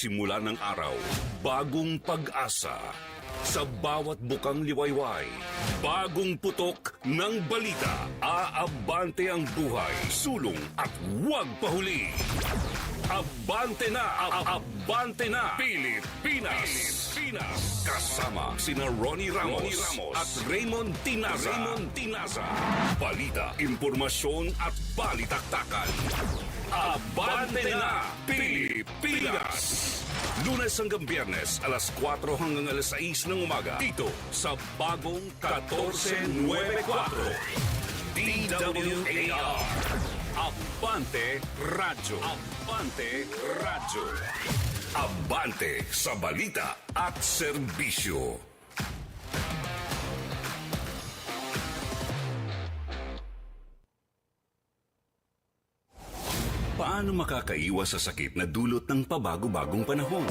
simula ng araw, bagong pag-asa. Sa bawat bukang liwayway, bagong putok ng balita. Aabante ang buhay, sulong at huwag pahuli. Abante na! Abante na! Pilipinas! Pilipinas! Kasama sina Ronnie Ramos, Ramos at Raymond Tinaza. Raymond Tinaza. Balita, impormasyon at balitaktakan. Abante na! Pilipinas! Lunes hanggang Biyernes, alas 4 hanggang alas 6 ng umaga. Dito sa bagong 1494. DWAR. Abante Radyo. Abante Radyo. Abante sa balita at serbisyo. Paano makakaiwas sa sakit na dulot ng pabago-bagong panahon?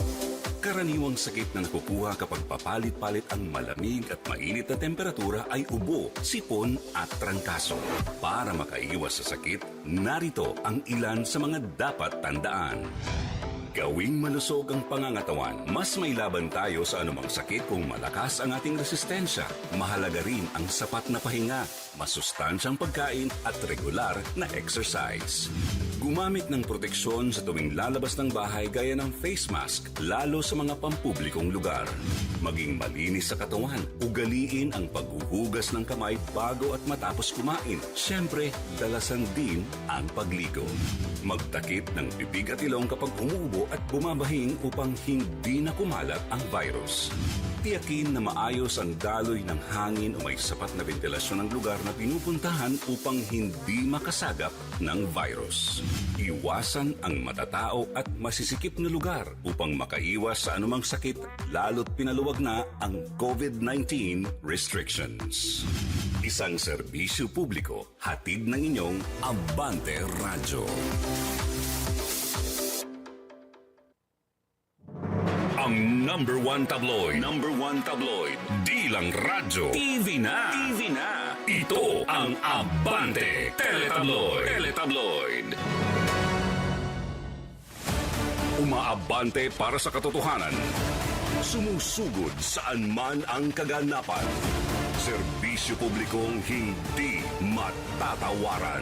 Karaniwang sakit na nakukuha kapag papalit-palit ang malamig at mainit na temperatura ay ubo, sipon at trangkaso. Para makaiwas sa sakit, narito ang ilan sa mga dapat tandaan. Gawing malusog ang pangangatawan, mas may laban tayo sa anumang sakit kung malakas ang ating resistensya. Mahalaga rin ang sapat na pahinga, masustansyang pagkain at regular na exercise. Gumamit ng proteksyon sa tuwing lalabas ng bahay gaya ng face mask, lalo sa mga pampublikong lugar. Maging malinis sa katawan, ugaliin ang paghuhugas ng kamay bago at matapos kumain. Siyempre, dalasan din ang pagligo. Magtakip ng bibig at ilong kapag umuubo at bumabahing upang hindi na kumalat ang virus. Tiyakin na maayos ang daloy ng hangin o may sapat na ventilasyon ng lugar na pinupuntahan upang hindi makasagap ng virus. Iwasan ang matatao at masisikip na lugar upang makaiwas sa anumang sakit lalo't pinaluwag na ang COVID-19 restrictions. Isang serbisyo publiko hatid ng inyong Abante Radyo. Ang number one tabloid. Number one tabloid. Di lang radyo. TV na. TV na. Ito ang Abante Teletabloid. Teletabloid. Umaabante para sa katotohanan. Sumusugod saan man ang kaganapan. Serbisyo publikong hindi matatawaran.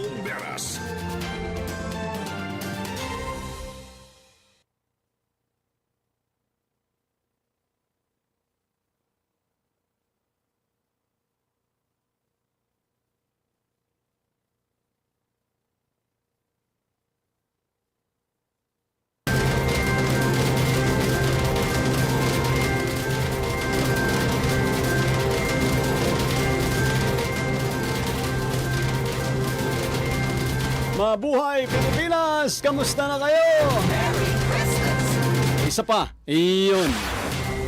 Umberas. Mabuhay Pilipinas! Kamusta na kayo? Isa pa, iyon.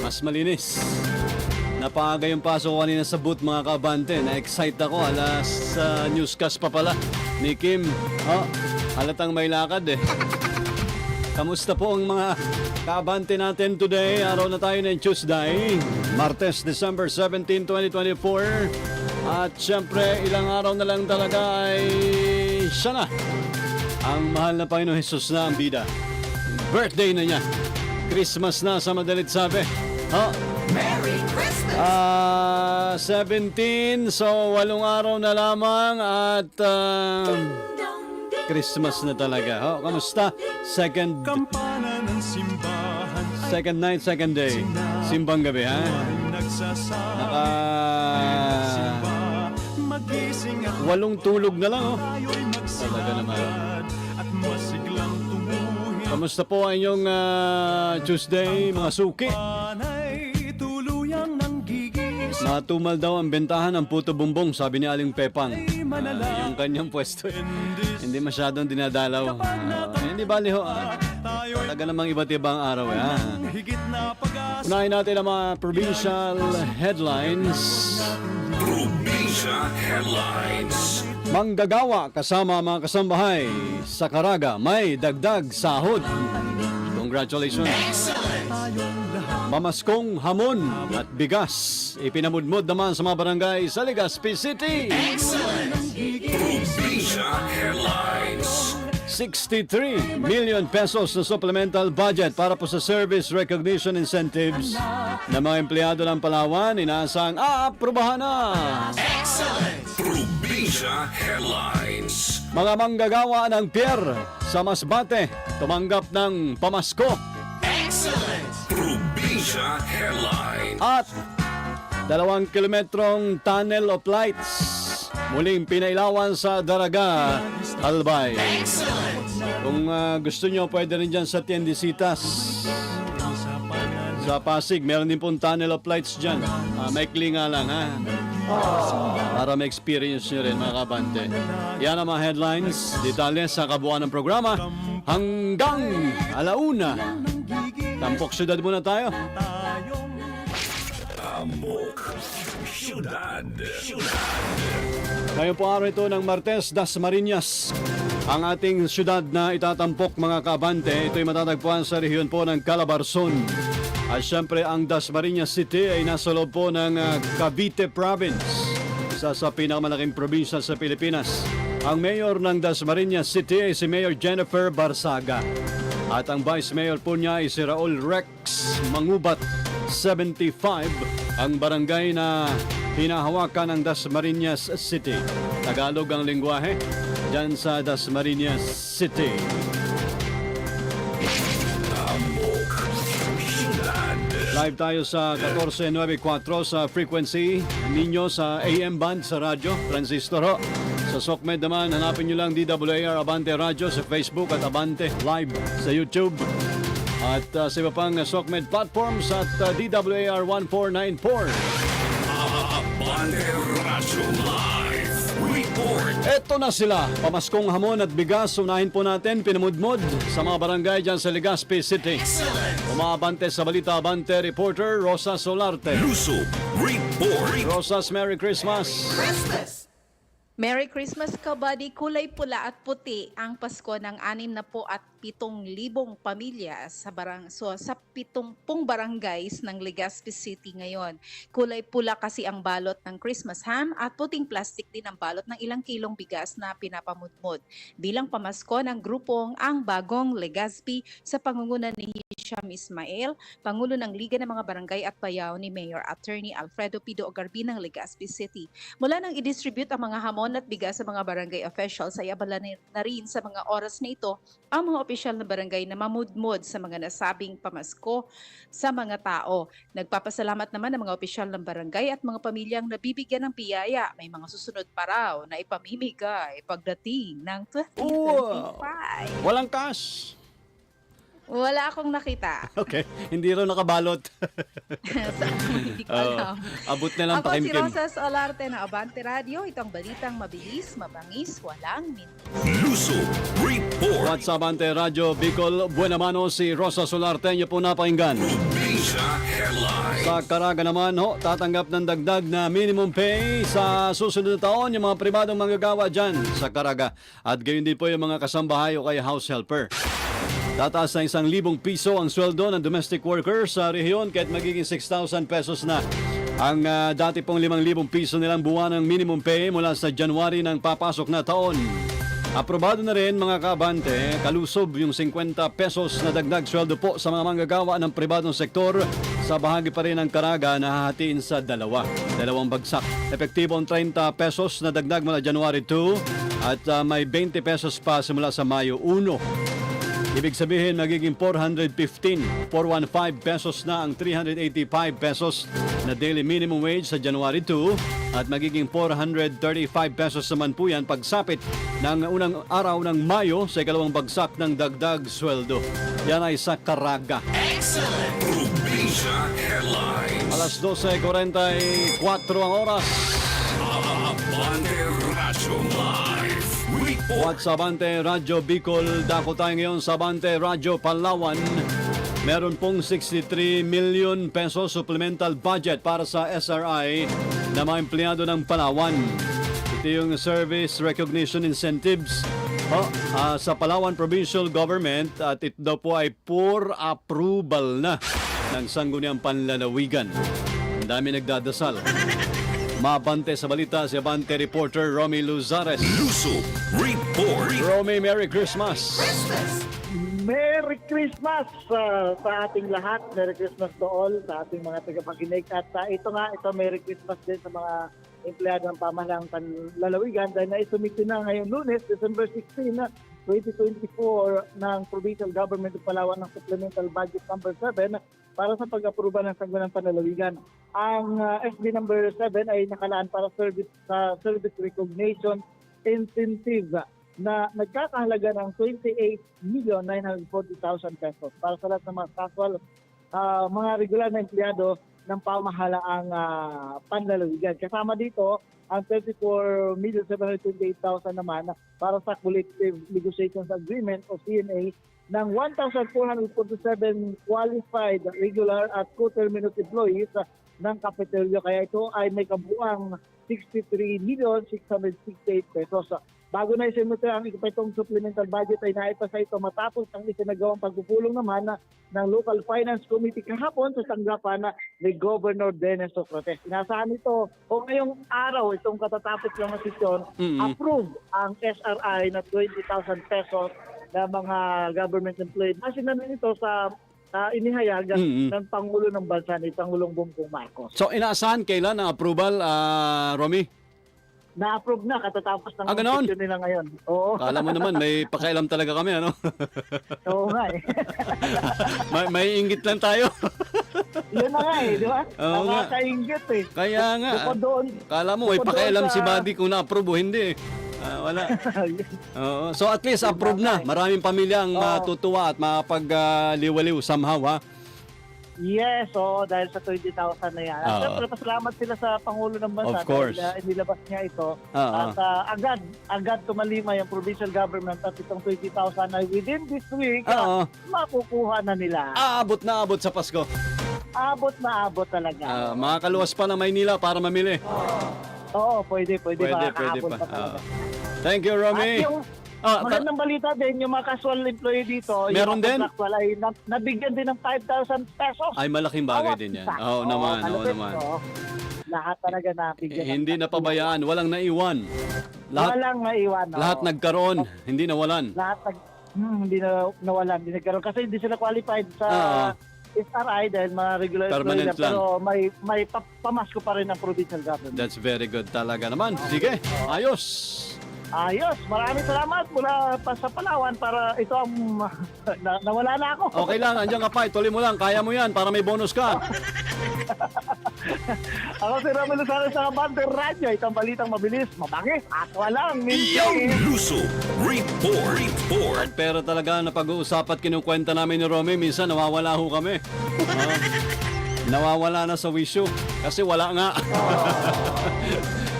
Mas malinis. Napaga yung pasok ko kanina sa booth mga kabante. Na-excite ako. Alas sa newscast pa pala ni Kim. Oh, halatang may lakad eh. Kamusta po ang mga kabante natin today? Araw na tayo ng Tuesday, Martes, December 17, 2024. At syempre, ilang araw na lang talaga ay siya na. Ang mahal na Panginoon Jesus na ang bida. Birthday na niya. Christmas na sa madalit sabi. Oh, Merry Christmas! ah 17, so walong araw na lamang at ah, Christmas na talaga. Oh, kamusta? Second ng simbahan Second night, second day. Simbang gabi, ha? Naka... Magising at Walong tulog na lang, oh. Talaga naman. Kamusta po ang inyong ah, Tuesday, mga suki? Matumal daw ang bentahan ng puto bumbong, sabi ni Aling Pepang. Ah, yung kanyang pwesto, hindi masyadong dinadalaw. Ah, hindi bali ho. Tayo'y Talaga namang iba't ibang araw, eh. pag-asa Unahin natin ang mga provincial headlines. Probinsya Headlines. Manggagawa kasama mga kasambahay sa Caraga may dagdag sahod. Congratulations. Mamaskong hamon at bigas ipinamudmod naman sa mga barangay sa Legazpi City. Headlines. 63 million pesos na supplemental budget para po sa service recognition incentives ng mga empleyado ng Palawan inaasang aaprubahan na. Probinsya Headlines. Mga manggagawa ng pier sa Masbate tumanggap ng pamasko Probinsya Headlines. at dalawang kilometrong tunnel of lights muling pinailawan sa Daraga, Albay. Kung ah, gusto nyo, pwede rin dyan sa Tiendesitas. Sa Pasig, meron din pong tunnel of lights dyan. Ah, maikli nga lang, ha? Para ma-experience nyo rin, mga kabante. Yan ang mga headlines, detalye sa kabuuan ng programa. Hanggang alauna. Tampok syudad muna tayo. Amok. Ciudad. Ngayon po araw ito ng Martes, Das Marinas. Ang ating syudad na itatampok mga kabante, ito'y matatagpuan sa rehiyon po ng Calabarzon. At syempre ang Das Marinas City ay nasa loob po ng ah, Cavite Province, isa sa pinakamalaking probinsya sa Pilipinas. Ang mayor ng Das Marinas City ay si Mayor Jennifer Barsaga. At ang vice mayor po niya ay si Raul Rex Mangubat, 75, ang barangay na hinahawakan ng Dasmariñas City. Tagalog ang lingwahe dyan sa Dasmariñas City. Live tayo sa 1494 sa frequency ninyo sa AM band sa radyo, transistor ho. Sa SOCMED naman, hanapin nyo lang DWAR Abante Radio sa Facebook at Abante Live sa YouTube. At uh, sa iba pang SOCMED platforms at uh, DWAR 1494. Eto na sila, pamaskong hamon at bigas. Unahin po natin, pinamudmod sa mga barangay dyan sa Legazpi City. Umabante sa balita, Abante reporter Rosa Solarte. Lusob. Report. Rosas, Merry Christmas! Christmas. Merry Christmas kabady, kulay pula at puti ang Pasko ng anim na po at pitong libong pamilya sa barang so sa pitong pong barangays ng Legazpi City ngayon. Kulay pula kasi ang balot ng Christmas ham at puting plastic din ang balot ng ilang kilong bigas na pinapamudmod. Bilang pamasko ng grupong ang bagong Legazpi sa pangunguna ni Hisham Ismail, Pangulo ng Liga ng mga Barangay at Bayaw ni Mayor Attorney Alfredo Pido Ogarbi ng Legazpi City. Mula nang i-distribute ang mga hamon at bigas sa mga barangay officials ay abala na rin sa mga oras na ito ang mga opisyal na barangay na mamudmod sa mga nasabing pamasko sa mga tao. Nagpapasalamat naman ang mga opisyal ng barangay at mga pamilyang nabibigyan ng biyaya. May mga susunod pa raw na ipamimigay pagdating ng 2025. Walang cash! Wala akong nakita. Okay, hindi raw nakabalot. sa, hindi ko alam. abot na lang Ako si pakimkim. Rosas Olarte ng Abante Radio. Itong balitang mabilis, mabangis, walang min. Lusob. Report. What's up, Ante Radio Bicol Buenamano, si Rosa Solarte, niyo po napakinggan. Sa Caraga naman, ho, tatanggap ng dagdag na minimum pay sa susunod na taon yung mga pribadong manggagawa dyan sa Caraga. At gayon din po yung mga kasambahay o kaya house helper. Tataas na isang libong piso ang sweldo ng domestic worker sa rehiyon kahit magiging 6,000 pesos na. Ang ah, dati pong 5,000 piso nilang buwan ng minimum pay mula sa January ng papasok na taon. Aprobado na rin mga kabante, kalusob yung 50 pesos na dagdag sweldo po sa mga manggagawa ng pribadong sektor sa bahagi pa rin ng Caraga na hahatiin sa dalawa, dalawang bagsak. Epektibo ang 30 pesos na dagdag mula January 2 at ah, may 20 pesos pa simula sa Mayo 1. Ibig sabihin, magiging 415, 415 pesos na ang 385 pesos na daily minimum wage sa January 2 at magiging 435 pesos naman po yan pagsapit ng unang araw ng Mayo sa ikalawang bagsak ng dagdag sweldo. Yan ay sa Caraga. Headlines. Alas 12.44 ang oras. Abante Radyo Live. Report. What's Abante Radyo Bicol? Dako tayo ngayon sa Abante Radyo Palawan. Meron pong 63 million pesos supplemental budget para sa SRI na mga empleyado ng Palawan. Ito yung Service Recognition Incentives oh, ah, sa Palawan Provincial Government at ito daw po ay for approval na ng Sangguniang Panlalawigan. Ang dami nagdadasal. Mabante sa balita si Abante reporter Romy Luzares. Luso. Report. Romy, Merry Christmas! Merry Christmas uh, sa ating lahat. Merry Christmas to all sa ating mga tagapakinig. At uh, ito nga, ito Merry Christmas din sa mga empleyado ng pamahalang panlalawigan dahil naisumiti na ngayong lunes, December 16, na 2024 ng Provincial Government of Palawan ng Supplemental Budget number 7 para sa pag-aproba ng Sangguniang Panlalawigan. Ang uh, SB number 7 ay nakalaan para service sa service recognition incentive na nagkakahalaga ng 28,940,000 pesos para sa lahat ng mga casual, ah, mga regular na empleyado ng pamahalaang uh, panlalawigan. Kasama dito ang 34,728,000 naman para sa Collective Negotiations Agreement o CNA ng 1,447 qualified regular at co-terminus employees ng Kapitelyo. Kaya ito ay may kabuang 63,668 pesos. Bago na isinute ang ikapitong supplemental budget ay naipasa ito matapos ang isinagawang pagpupulong naman na ng Local Finance Committee kahapon sa tanggapan na ni Governor Dennis Socrates. Inasahan ito o ngayong araw itong katatapos na sesyon, Mm-mm. approve ang SRI na 20,000 pesos na mga government employee. Kasi namin ito sa ah, inihayag Mm-mm. ng Pangulo ng Bansa ni Pangulong Bongbong Marcos. So, inaasahan kailan ang approval, ah, Romy? Na-approve na katatapos ng Ah, session nila ngayon. Oo. Kala mo naman, may pakialam talaga kami, ano? Oo nga eh. may, may inggit lang tayo. Yun na nga eh, di ba? Oo nga. Nakakaingit eh. Kaya nga, Bukod doon. kala mo may pakialam si sa- Buddy kung na-approve o hindi. Ah, wala. Oo. So at least approve na. Maraming pamilya ang Oo. matutuwa at makapag-liwaliw somehow, ha? Yes, oo, dahil sa 20,000 na yan. At Oo. syempre, pasalamat sila sa Pangulo ng Bansa. Of course. Dahil uh, inilabas niya ito. Oo. At ah, agad, agad tumalima yung provincial government at itong 20,000 ay within this week, Oo. ah, makukuha na nila. Aabot na abot sa Pasko. Abot na abot talaga. Ah, makakaluwas pa ng Maynila para mamili. Oo, pwede, pwede, Pwede, pwede makakaabot pa. pa talaga. Oo. Thank you, At Romy. yung Ah, ta- magandang balita din, yung mga casual employee dito, Meron yung din? mga contractual ay na- nabigyan din ng 5,000 pesos. ay malaking bagay din yan. Oo naman, oo kalupit, naman. Lahat talaga na Eh, hindi napabayaan, walang naiwan. Lahat Walang maiwan. oo. lahat nagkaroon, hindi nawalan. Lahat nag, hmm, hindi na nawalan, hindi nagkaroon. Kasi hindi sila qualified sa Oo. SRI dahil mga regular Permanent employee lang. Pero may, may pa- pamasko pa rin ng provincial government. That's very good talaga naman. Sige, ayos. Ayos, maraming salamat mula pa sa Palawan para ito ang na, nawala na ako. Okay lang, andyan ka pa, ituloy mo lang, kaya mo yan para may bonus ka. Ako si Ramon Luzano sa Banter Radio. Itong balitang mabilis, mabangis at walang Yung mintis. Luso. Report. Report. Pero talaga na pag-uusap at kinukwenta namin ni Romy, minsan nawawala ho kami. Oo. nawawala na sa wisyo kasi wala nga.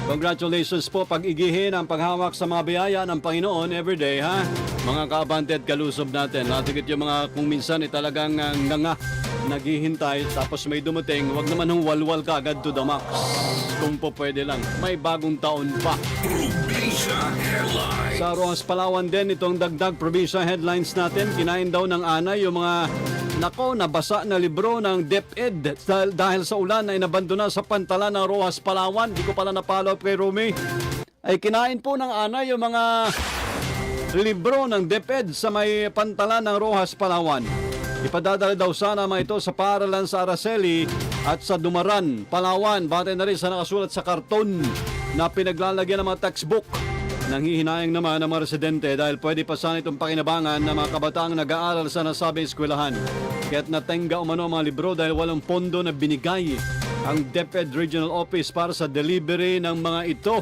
Congratulations po pag-igihin ang paghawak sa mga biyaya ng Panginoon everyday ha. Mga kaabante at kalusob natin. Natigit yung mga kung minsan ay talagang uh, nganga naghihintay tapos may dumating, wag naman hong walwal ka agad to the max. Kung po pwede lang, may bagong taon pa. Sa Rojas Palawan din, itong dagdag probinsya headlines natin, kinain daw ng anay yung mga nako nabasa na libro ng DepEd dahil, sa ulan ay nabandona sa pantalan ng Rojas Palawan. Di ko pala napalo kay Rumi. Ay kinain po ng anay yung mga libro ng DepEd sa may pantalan ng Rojas Palawan. Ipadadala daw sana mga ito sa paaralan sa Araceli at sa Dumaran, Palawan. Batay na rin sa nakasulat sa karton na pinaglalagyan ng mga textbook Nanghihinayang naman ang mga residente dahil pwede pa sana itong pakinabangan ng mga kabataang nag-aaral sa nasabing eskwelahan. Kaya't natenga umano ang mga libro dahil walang pondo na binigay ang DepEd Regional Office para sa delivery ng mga ito.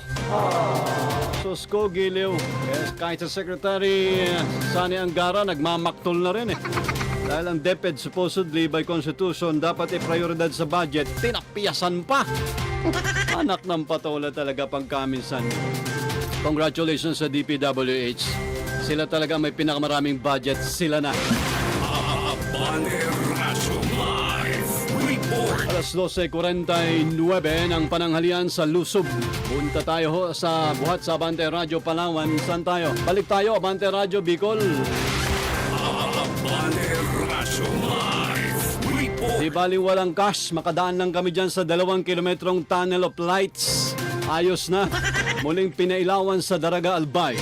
Sus ko, Giliw. Yes, kahit sa Secretary eh, Sani Angara, nagmamaktol na rin eh. Dahil ang DepEd supposedly by Constitution dapat i-prioridad sa budget, tinapiyasan pa. Anak ng patola talaga pangkaminsan. Congratulations sa DPWH. Sila talaga may pinakamaraming budget, sila na. Banderazo Live Report. Alas 12.49 ng pananghalian sa Lusob. Punta tayo sa buhat sa Abante Radio Palawan. Saan tayo? Balik tayo, Abante Radio Bicol. Banderazo Live Report. Di bali walang cash, makadaan lang kami dyan sa dalawang kilometrong tunnel of lights. Ayos na. Muling pinailawan sa Daraga Albay.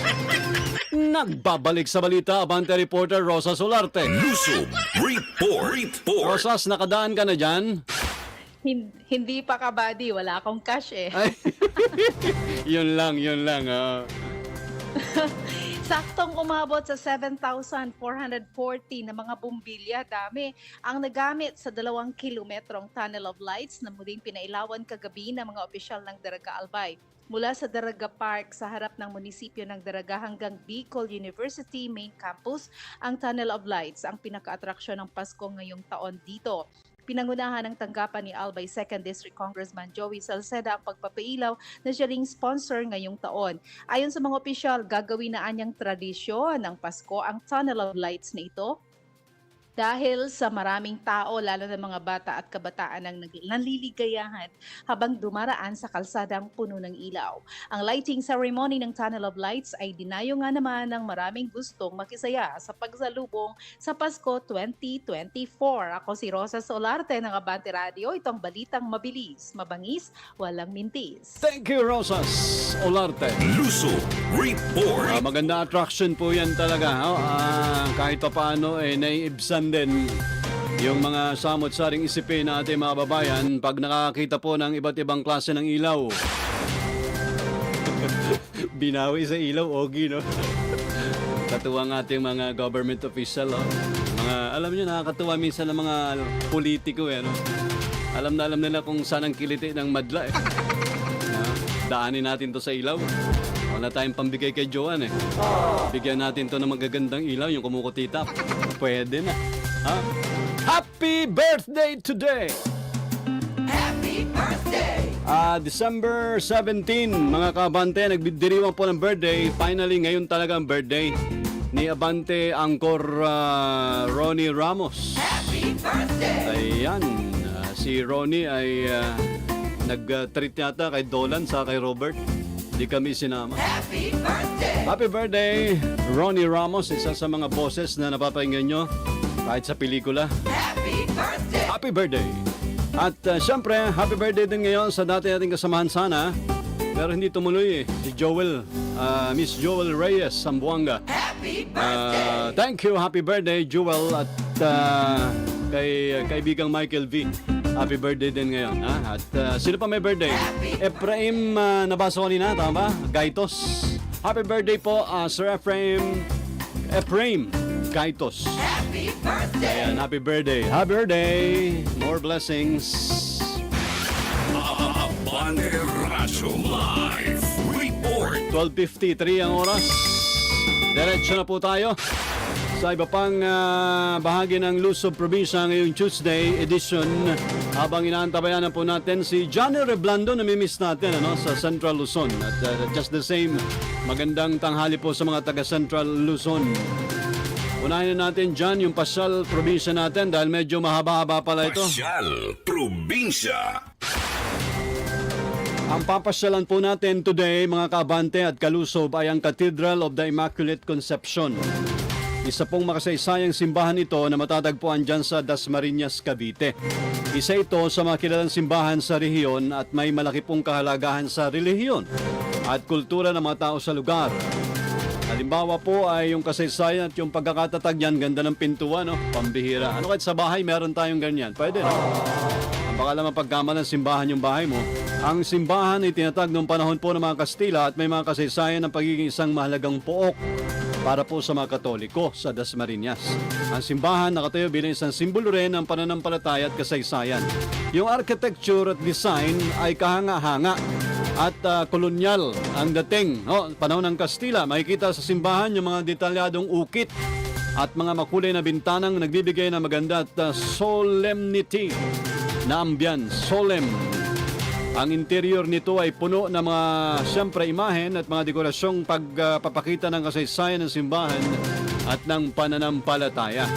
Nagbabalik sa balita, Abante reporter Rosa Solarte. Lusob Report. Report. Rosas, nakadaan ka na dyan? Hin- hindi pa kabady, wala akong cash eh. Ay, yun lang, yun lang. ah. Saktong umabot sa 7,440 na mga bumbilya. Dami ang nagamit sa dalawang kilometrong tunnel of lights na muling pinailawan kagabi ng mga opisyal ng Daraga Albay. Mula sa Daraga Park sa harap ng munisipyo ng Daraga hanggang Bicol University Main Campus, ang Tunnel of Lights ang pinaka-atraksyon ng Pasko ngayong taon dito. Pinangunahan ng tanggapan ni Albay 2nd District Congressman Joey Salceda ang pagpapailaw na siya ring sponsor ngayong taon. Ayon sa mga opisyal, gagawin na anyang tradisyon ng Pasko ang Tunnel of Lights na ito dahil sa maraming tao, lalo na mga bata at kabataan ang nanliligayahan habang dumaraan sa kalsadang puno ng ilaw. Ang lighting ceremony ng Tunnel of Lights ay dinayo nga naman ng maraming gustong makisaya sa pagsalubong sa Pasko 2024. Ako si Rosa Solarte ng Abante Radio. Itong balitang mabilis, mabangis, walang mintis. Thank you, Rosas Olarte. Lusob Report. Ah, maganda attraction po yan talaga. Oh. Ah, kahit pa paano, eh, naiibsan din yung mga samot-saring isipin na ating mga babayan pag nakakita po ng iba't ibang klase ng ilaw. Binawi sa ilaw, Ogi, no? Katuwa ng ating mga government official, oh. Mga, alam niyo, nakakatuwa minsan ng mga politiko, eh, no? Alam na alam nila kung saan ang kiliti ng madla, eh. Ah, daanin natin to sa ilaw. Wala tayong pambigay kay Joan eh. Bigyan natin to ng magagandang ilaw, yung kumukutita. Pwede na. Ha? Happy birthday today! Happy birthday! Ah, December 17, mga kabante, nagdiriwang po ng birthday. Finally, ngayon talaga ang birthday ni Abante Angkor ah, Ronnie Ramos. Happy birthday! Ayan, ah, si Ronnie ay ah, nag-treat yata kay Dolan sa kay Robert. Di kami sinama. Happy birthday! Happy birthday, Ronnie Ramos, isa sa mga boses na napapakinggan nyo kahit sa pelikula. Happy birthday! Happy birthday! At uh, syempre, happy birthday din ngayon sa dati nating kasamahan sana. Pero hindi tumuloy eh. Si Joel, uh, Miss Joel Reyes, Sambuanga. Happy birthday! Uh, thank you, happy birthday, Joel. At uh, kay uh, kaibigang Michael V. Happy birthday din ngayon. Ha? At uh, sino pa may birthday? Ephraim, uh, nabasa ko kanina, tama ba? Gaitos. Happy birthday po, uh, Sir Ephraim. Ephraim Gaitos. Happy birthday! Ayan, happy birthday. Happy birthday. More blessings. Banderazo Live Report. 12.53 ang oras. Diretso na po tayo sa iba pang ah, bahagi ng Luzon Probinsya ngayong Tuesday edition habang inaantabayan na po natin si Johnny Reblando na mimiss natin ano, sa Central Luzon. At ah, just the same, magandang tanghali po sa mga taga Central Luzon. Unahin na natin dyan yung pasyal probinsya natin dahil medyo mahaba-haba pala ito. Pasyal Probinsya. Ang papasyalan po natin today, mga kabante at kalusob, ay ang Cathedral of the Immaculate Conception. Isa pong makasaysayang simbahan ito na matatagpuan dyan sa Dasmariñas, Cavite. Isa ito sa mga kilalang simbahan sa rehiyon at may malaki pong kahalagahan sa relihiyon at kultura ng mga tao sa lugar. Halimbawa po ay yung kasaysayan at yung pagkakatatag niyan, ganda ng pintuan, no? pambihira. Ano kahit sa bahay meron tayong ganyan? Pwede, no? Baka naman pagkama ng simbahan yung bahay mo, Ang simbahan ay tinatag noong panahon po ng mga Kastila at may mga kasaysayan ng pagiging isang mahalagang pook para po sa mga Katoliko sa Dasmariñas. Ang simbahan nakatayo bilang isang simbolo rin ng pananampalataya at kasaysayan. Yung architecture at design ay kahanga-hanga at ah, kolonyal ang dating. No? Panahon ng Kastila, makikita sa simbahan yung mga detalyadong ukit at mga makulay na bintanang nagbibigay ng maganda at ah, solemnity na ambyan, solemn. Ang interior nito ay puno ng mga siyempre imahen at mga dekorasyong pagpapakita ng kasaysayan ng simbahan at ng pananampalataya.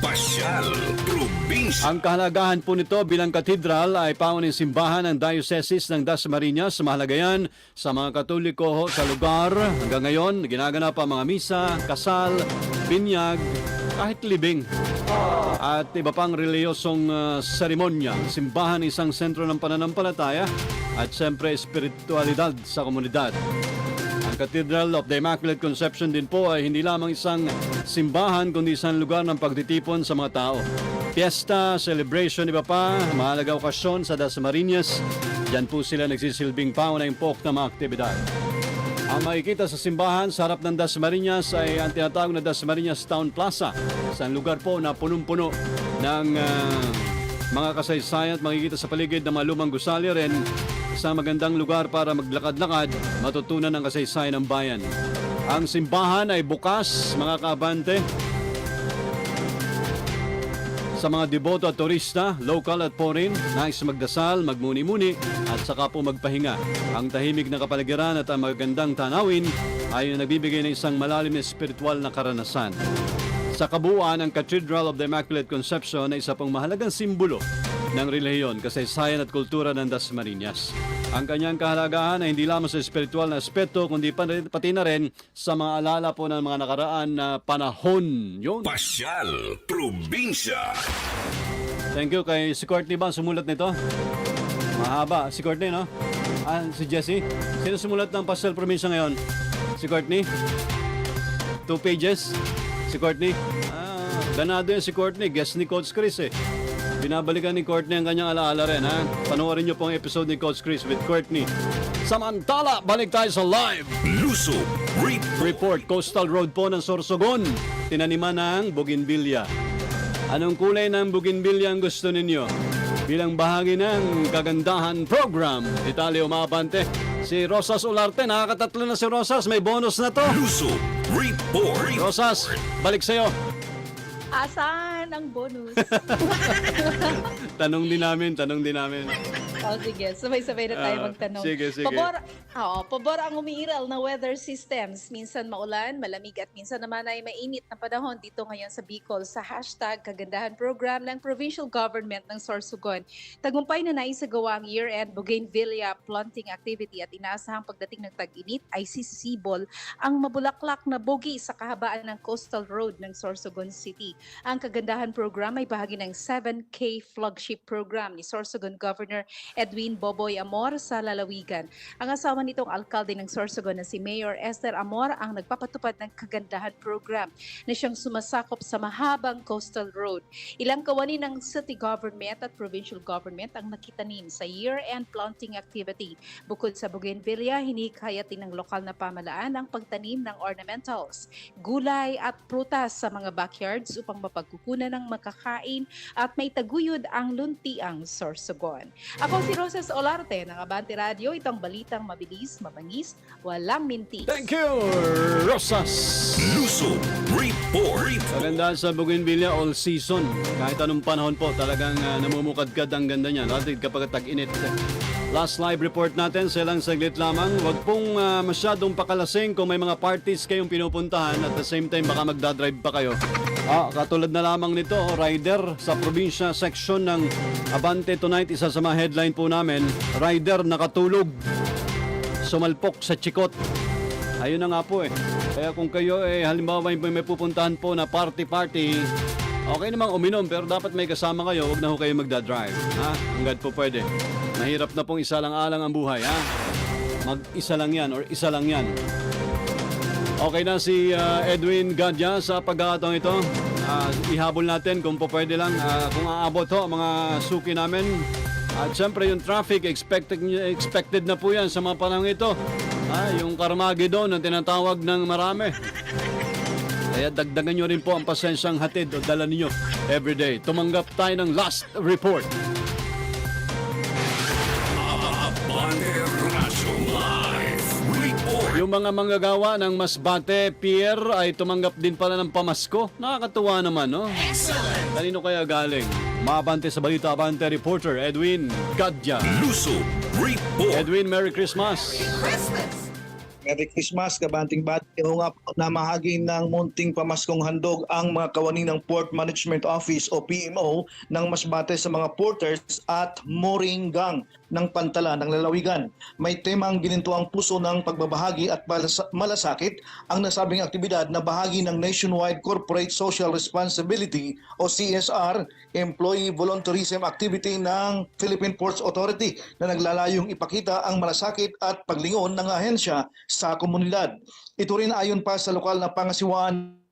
Pasyal Probinsya. Ang kahalagahan po nito bilang katedral ay pauning simbahan ng Diocese ng Dasmariñas. Mahalaga yan sa mga Katoliko sa lugar. Hanggang ngayon, ginaganap ang mga misa, kasal, binyag, kahit libing. At iba pang reliyosong uh, seremonya. Simbahan isang sentro ng pananampalataya at siyempre espiritualidad sa komunidad. Ang Cathedral of the Immaculate Conception din po ay hindi lamang isang simbahan kundi isang lugar ng pagtitipon sa mga tao. Fiesta, celebration, iba pa, mahalaga okasyon sa Dasmariñas. Diyan po sila nagsisilbing paunang pok na mga aktibidad. Ang makikita sa simbahan sa harap ng Dasmariñas ay ang tinatawag na Dasmariñas Town Plaza. Isang lugar po na punong-puno ng ah, mga kasaysayan at makikita sa paligid ng mga lumang gusali rin. Isang magandang lugar para maglakad-lakad, matutunan ng kasaysayan ng bayan. Ang simbahan ay bukas, mga kabante, sa mga deboto at turista, local at foreign, nais magdasal, magmuni-muni at saka po magpahinga. Ang tahimik na kapaligiran at ang magagandang tanawin ay nagbibigay ng isang malalim na spiritual na karanasan. Sa kabuuan, ang Cathedral of the Immaculate Conception ay isa pong mahalagang simbolo ng relihiyon, kasaysayan at kultura ng Dasmariñas. Ang kanyang kahalagahan ay hindi lamang sa spiritual na aspeto, kundi pati na rin sa mga alala po ng mga nakaraan na panahon. Yun. Pasyal Probinsya. Thank you kay si Courtney ba sumulat nito? Mahaba. Si Courtney, no? Ah, si Jesse? Sino sumulat ng Pastel Provincia ngayon? Si Courtney? Two pages? Si Courtney? Ah, ganado yan si Courtney. Guest ni Coach Chris eh. Binabalikan ni Courtney ang kanyang alaala rin, ha? Panoorin niyo po ang episode ni Coach Chris with Courtney. Samantala, balik tayo sa live Luso Report. report. Coastal Road po ng Sorsogon. Tinaniman ng Bougainvillea. Anong kulay ng Bougainvillea ang gusto ninyo? Bilang bahagi ng kagandahan program, Italio Mabante. Si Rosas Ularte, nakakatatlo na si Rosas. May bonus na to. Luso Report. Rosas, balik sa'yo. Asan ang bonus? Tanong din namin, tanong din namin. oh, sige. Sabay-sabay na tayo Ah, magtanong. sige, sige. Pabor, oo, pabor ang umiiral na weather systems. Minsan maulan, malamig at minsan naman ay mainit na panahon dito ngayon sa Bicol sa hashtag kagandahan program ng provincial government ng Sorsogon. Tagumpay na naisagawa ang year-end Bougainvillea planting activity at inaasahang pagdating ng tag-init ay sisibol ang mabulaklak na bogi sa kahabaan ng coastal road ng Sorsogon City. Ang kagandahan program ay bahagi ng 7K flagship program ni Sorsogon Governor Edwin Boboy Amor sa lalawigan. Ang asawa nitong alkalde ng Sorsogon na si Mayor Esther Amor ang nagpapatupad ng kagandahan program na siyang sumasakop sa mahabang coastal road. Ilang kawani ng city government at provincial government ang nakitanim sa year-end planting activity. Bukod sa Bougainvillea, hinikayat din ng lokal na pamalaan ang pagtanim ng ornamentals, gulay at prutas sa mga backyards upang mapagkukunan ng makakain at may taguyod ang luntiang Sorsogon. Ako si Rosas Olarte ng Abante Radio. Itong balitang mabilis, mabangis, walang mintis. Thank you, Rosas. Luso Report. Kagandahan sa Bougainvillea all season. Kahit anong panahon po, talagang uh, namumukadkad ang ganda niya. Lalo kapag tag-init. Last live report natin, silang saglit lamang. Huwag pong ah, masyadong pakalasing kung may mga parties kayong pinupuntahan at the same time baka magdadrive pa kayo. Ah, katulad na lamang nito, rider sa probinsya section ng Abante Tonight, isa sa mga headline po namin, rider nakatulog, sumalpok sa chikot. Ayun na nga po eh. Kaya kung kayo eh halimbawa may, may pupuntahan po na party-party, okay namang uminom pero dapat may kasama kayo, huwag na ho kayo magdadrive. Ha? Hanggat po pwede. Mahirap na pong isa lang alang ang buhay, ha? Mag-isa lang yan or isa lang yan. Okay na si ah, Edwin Gadya sa pagkakataong ito. Ah, ihabol natin kung po pwede lang. Ah, kung aabot ho, mga suki namin, At syempre yung traffic, expected, expected na po yan sa mga panahon ito. Ah, yung Carmageddon na tinatawag ng marami. Kaya dagdagan nyo rin po ang pasensyang hatid o dala ninyo everyday. Tumanggap tayo ng last report. Yung mga manggagawa ng Masbate Pier ay tumanggap din pala ng pamasko. Nakakatuwa naman, no? Excellent! Kanino kaya galing? Mabante sa balita, Abante reporter Edwin Gadya. Luso Report. Edwin, Merry Christmas! Christmas. Merry Christmas, kabanting bati. O nga po, na mahagi ng munting pamaskong handog ang mga kawani ng Port Management Office o PMO ng Masbate sa mga porters at mooring gang ng pantala ng lalawigan. May temang ginintuang puso ng pagbabahagi at malas- malasakit ang nasabing aktibidad na bahagi ng Nationwide Corporate Social Responsibility o CSR Employee Volunteerism Activity ng Philippine Ports Authority na naglalayong ipakita ang malasakit at paglingon ng ahensya sa komunidad. Ito rin ayon pa sa lokal na pangasiwaan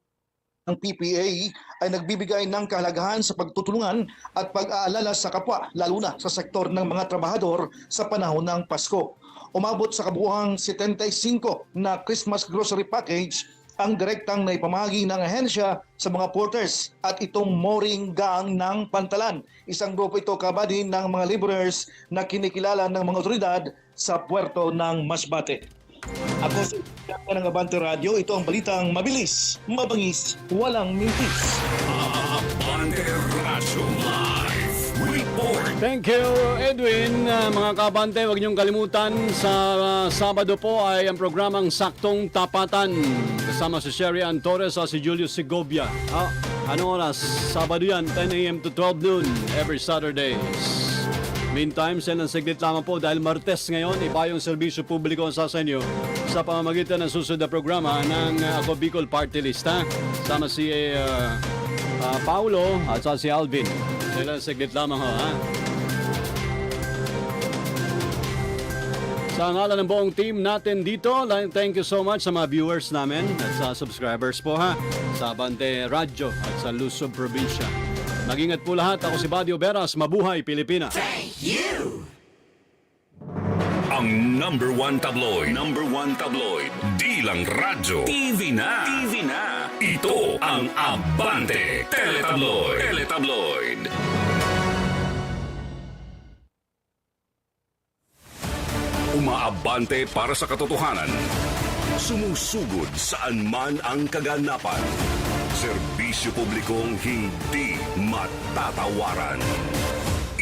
ng PPA ay nagbibigay ng kahalagahan sa pagtutulungan at pag-aalala sa kapwa, lalo na sa sektor ng mga trabahador sa panahon ng Pasko. Umabot sa kabuuang 75 na Christmas grocery package ang direktang naipamahagi ng ahensya sa mga porters at itong mooring gang ng Pantalan. Isang grupo ito kabady ng mga laborers na kinikilala ng mga otoridad sa puerto ng Masbate. Ako si Kaka ng Abante Radio. Ito ang balitang mabilis, mabangis, walang mintis. Abante Radyo Live. Thank you, Edwin. Ah, mga kabante, huwag niyong kalimutan sa ah, Sabado po ay ang programang Saktong Tapatan. Kasama si Sherry Ann Torres at si Julius Segovia. Ah, anong oras? Sabado yan, 10 a.m. to 12 noon every Saturdays. Meantime, send ang saglit lamang po dahil Martes ngayon, iba yung serbisyo publiko ang sa inyo sa pamamagitan ng susunod na programa ng uh, Ako Bicol Party List. Ha? Sama si uh, uh, Paulo at sa si Alvin. Sila saglit lamang ho. Ha? Sa ngalan ng buong team natin dito, thank you so much sa mga viewers namin at sa subscribers po ha sa Abante Radio at sa Luzon Provincia. Mag-ingat po lahat. Ako si Badio Beras. Mabuhay, Pilipinas! Ang number one tabloid. Number one tabloid. Di lang radyo. TV na. TV na. Ito ang Abante Teletabloid. Teletabloid. Umaabante para sa katotohanan. Sumusugod saan man ang kaganapan. Serbisyo publikong hindi matatawaran.